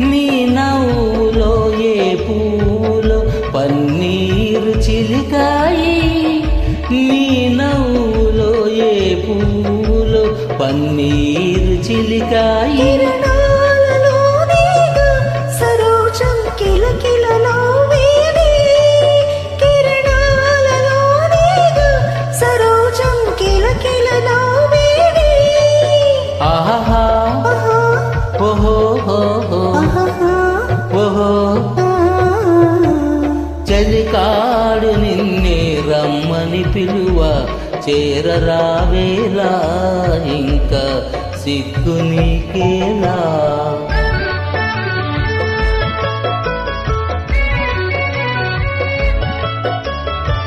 నీ నవ్వులో ఏ పూలో పన్నీరు చిలికాయి? నీ నవ్వులో ఏ పూలో పన్నీరు చిలికాయి? చలికాడు నిన్నే రమ్మని పిలువ. చేరరావేలా ఇంకా సిగ్గు నీకేలా?